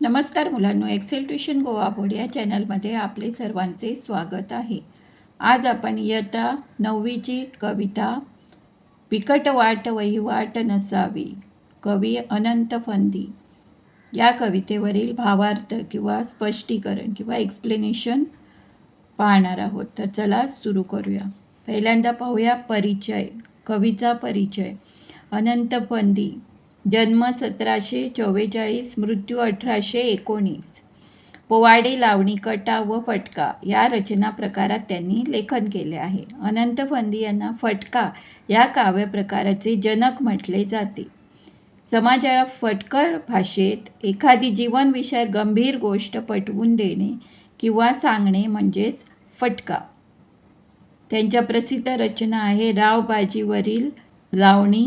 नमस्कार मुलांनो Excel tuition Goa board या चॅनलमध्ये आपले सर्वांचे स्वागत आहे. आज आपण इयत्ता नववीची कविता बिकट वाट वहिवाट नसावी कवी अनंत फंदी. या कवितेवरील भावार्थ किंवा स्पष्टीकरण किंवा एक्सप्लेनेशन पाहणार आहोत. तर चला सुरू करूया. पहिल्यांदा पाहूया परिचय कवीचा परिचय. अनंत फंदी. जन्म सतराशे चव्वेचाळीस मृत्यू अठराशे एकोणीस. पोवाडे लावणी कटा व फटका या रचना प्रकारात त्यांनी लेखन केले आहे. अनंत फंदी यांना फटका या काव्यप्रकाराचे जनक म्हटले जाते. समाजाला फटकर भाषेत एखादी जीवनविषय गंभीर गोष्ट पटवून देणे किंवा सांगणे म्हणजेच फटका. त्यांच्या प्रसिद्ध रचना आहे रावबाजीवरील लावणी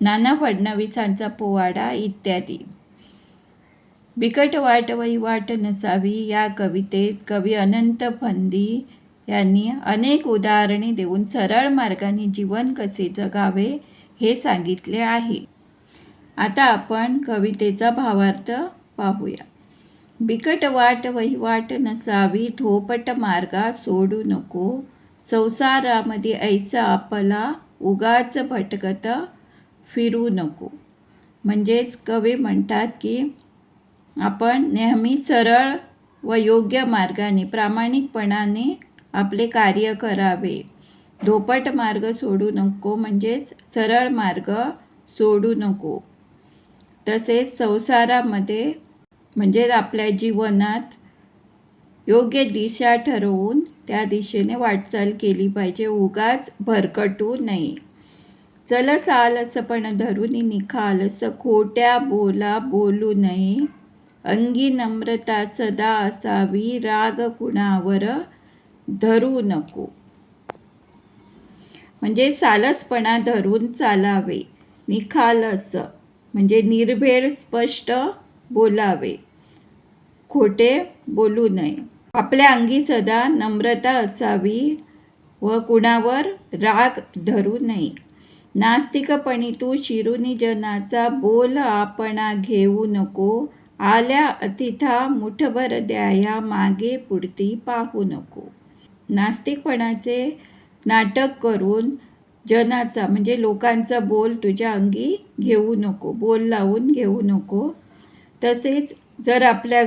नाना फडणवीसांचा पोवाडा इत्यादी. बिकट वाट वही वाट नसावी या कवितेत कवी अनंत फंदी यांनी अनेक उदाहरणे देऊन सरळ मार्गाने जीवन कसे जगावे हे सांगितले आहे. आता आपण कवितेचा भावार्थ पाहूया. बिकट वाट वहिवाट नसावी धोपट मार्गा सोडू नको. संसारामध्ये ऐसा आपला उगाच भटकत फिरू नको. म्हणजेच कवी म्हणतात की आपण नेहमी सरळ व योग्य मार्गाने प्रामाणिकपणाने आपले कार्य करावे. धोपट मार्ग सोडू नको म्हणजेच सरळ मार्ग सोडू नको. तसेच संसारामध्ये म्हणजेच आपल्या जीवनात योग्य दिशा ठरवून त्या दिशेने वाटचाल केली पाहिजे. उगाच भरकटू नये. चलस पण धरून निखालस खोट्या बोला बोलू नये. अंगी नम्रता सदा असावी राग कुणावर धरू नको. म्हणजे सालसपणा धरून चालावे. निखालस म्हणजे निर्भेळ स्पष्ट बोलावे. खोटे बोलू नये. आपल्या अंगी सदा नम्रता असावी व कुणावर राग धरू नये. नास्तिकपणी तू शिरुनी जनाचा बोल आपणा घेऊ नको. आल्या अतिथा मुठभर द्याया मागे पुढती पाहू नको. नास्तिकपणाचे नाटक करून जनाचा म्हणजे लोकांचा बोल तुझ्या अंगी घेऊ नको बोल लावून घेऊ नको. तसेच जर आपल्या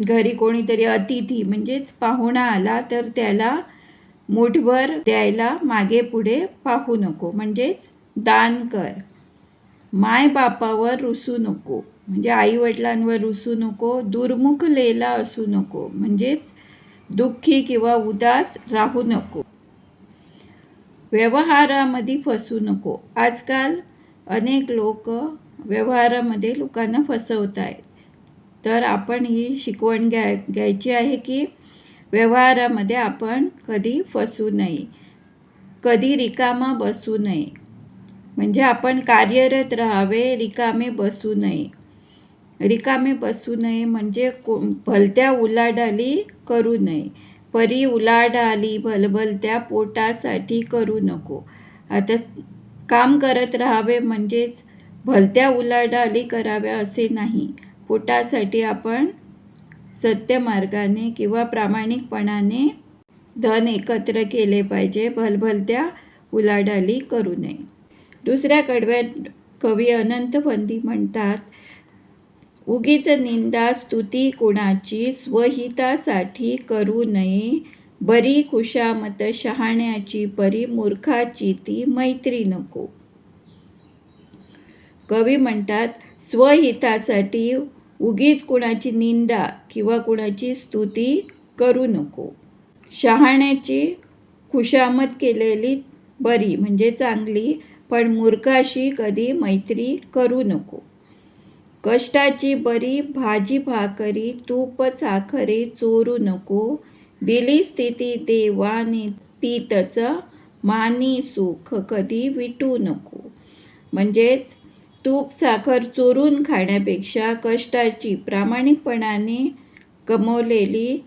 घरी कोणीतरी अतिथी म्हणजेच पाहुणा आला तर त्याला मुठभर द्यायला मागे पुढे पाहू नको. म्हणजेच दान कर. माय बापावर रुसू नको. म्हणजे आईवडिलांवर रुसू नको दुर्मुख लेला असू नको. म्हणजेच दुःखी किंवा उदास राहू नको. व्यवहारामध्ये फसू नको. आजकाल अनेक लोक व्यवहारामध्ये लोकांना फसवत आहेत तर आपण ही शिकवण घ्या घ्यायची आहे की व्यवहारामध्ये आपण कधी फसू नये. कधी रिकामा बसू नये. म्हणजे आपण कार्यरत राहावे रिकामे बसू नये. रिकामे बसू नये म्हणजे को भलत्या उलाढाली करू नये. परी उलाढाली भलभलत्या पोटासाठी करू नको. आता काम करत राहावे म्हणजेच भलत्या उलाढाली कराव्या असे नाही. पोटासाठी आपण सत्यमार्गाने किंवा प्रामाणिकपणाने धन एकत्र केले पाहिजे भलभलत्या उलाढाली करू नये. दुसऱ्या कडव्यात कवी अनंत म्हणतात उगीच निंदा स्तुती कुणाची स्वहितासाठी करू नये. बरी खुशामत शहाण्याची परी मूर्खाची ती मैत्री नको कवी म्हणतात स्वहितासाठी उगीच कुणाची निंदा किंवा कुणाची स्तुती करू नको. शहाण्याची खुशामत केलेली बरी म्हणजे चांगली पण मूर्खाशी कधी मैत्री करू नको. कष्टाची बरी भाजी भाकरी तूप साखरे चोरू नको. दिली स्थिती देवाने तीतच मानी सुख कधी विटू नको. म्हणजेच तूप साखर चोरून खाण्यापेक्षा कष्टाची प्रामाणिकपणाने कमवलेली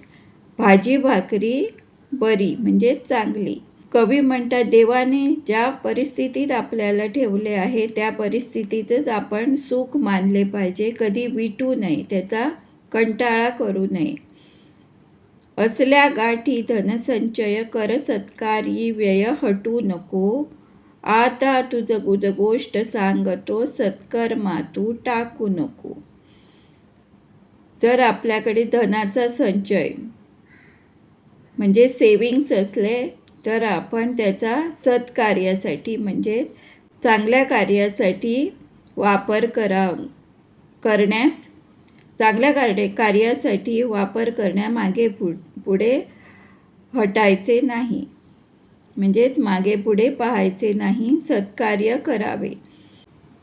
भाजी भाकरी बरी म्हणजे चांगली. कवी म्हणतात देवाने ज्या परिस्थितीत आपल्याला ठेवले आहे त्या परिस्थितीतच आपण सुख मानले पाहिजे. कधी विटू नये त्याचा कंटाळा करू नये. असल्या गाठी धनसंचय कर सत्कारी व्यय हटू नको. आता तुझं गुज गोष्ट सांगतो सत्कर्मा तू टाकू नको. जर आपल्याकडे धनाचा संचय म्हणजे सेविंग्स असले तर आपण त्याचा सत्कार्यासाठी म्हणजे चांगल्या कार्यासाठी वापर करा करण्यास चांगल्या कार्य कार्यासाठी वापर करण्यामागे पु पुढे हटायचे नाही. म्हणजेच मागे पुढे पाहायचे नाही सत्कार्य करावे.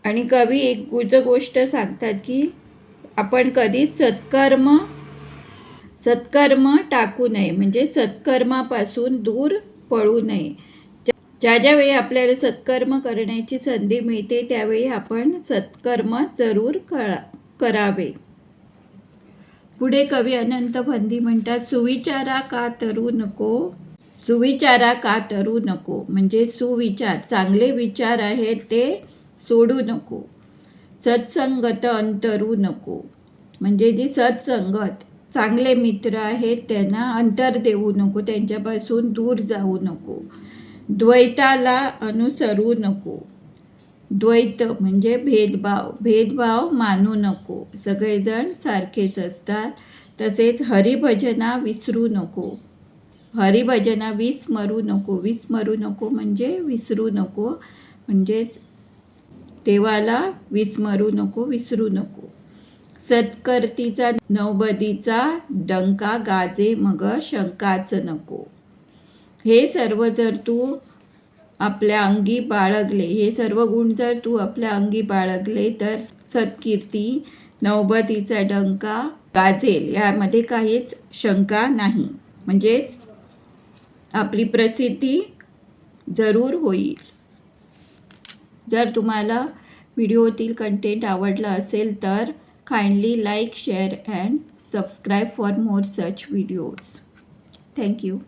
आणि कवी एक गुज गोष्ट सांगतात की आपण कधीच सत्कर्म सत्कर्म टाकू नये. म्हणजे सत्कर्मापासून दूर पळू नये. ज्या ज्यावेळी आपल्याला सत्कर्म करण्याची संधी मिळते त्यावेळी आपण सत्कर्म जरूर करा करावे. पुढे कवी अनंत फंदी म्हणतात सुविचारा का तरू नको? सुविचारा का तरू नको? म्हणजे सुविचार चांगले विचार आहेत ते सोडू नको. सत्संगत अंतरू नको. म्हणजे जी सत्संगत चांगले मित्र आहेत त्यांना अंतर देऊ नको त्यांच्यापासून दूर जाऊ नको. द्वैताला अनुसरू नको. द्वैत म्हणजे भेदभाव भेदभाव मानू नको. सगळेजण सारखेच असतात तसेच हरिभजना विसरू नको. हरिभजना विस्मरू नको विस्मरू नको म्हणजे विसरू नको म्हणजेच देवाला विस्मरू नको विसरू नको. सत्कर्तीचा नवबदीचा डंका गाजे मग शंकाच नको. हे सर्व जर तू आपल्या अंगी बाळगले हे सर्व गुण जर तू आपल्या अंगी बाळगले तर सत्कीर्ती नवबतीचा डंका गाजेल यामध्ये काहीच शंका नाही. म्हणजेच आपली प्रसिद्धी जरूर होईल. जर तुम्हाला व्हिडिओतील कंटेंट आवडला असेल तर Kindly like, share and subscribe for more such videos. Thank you.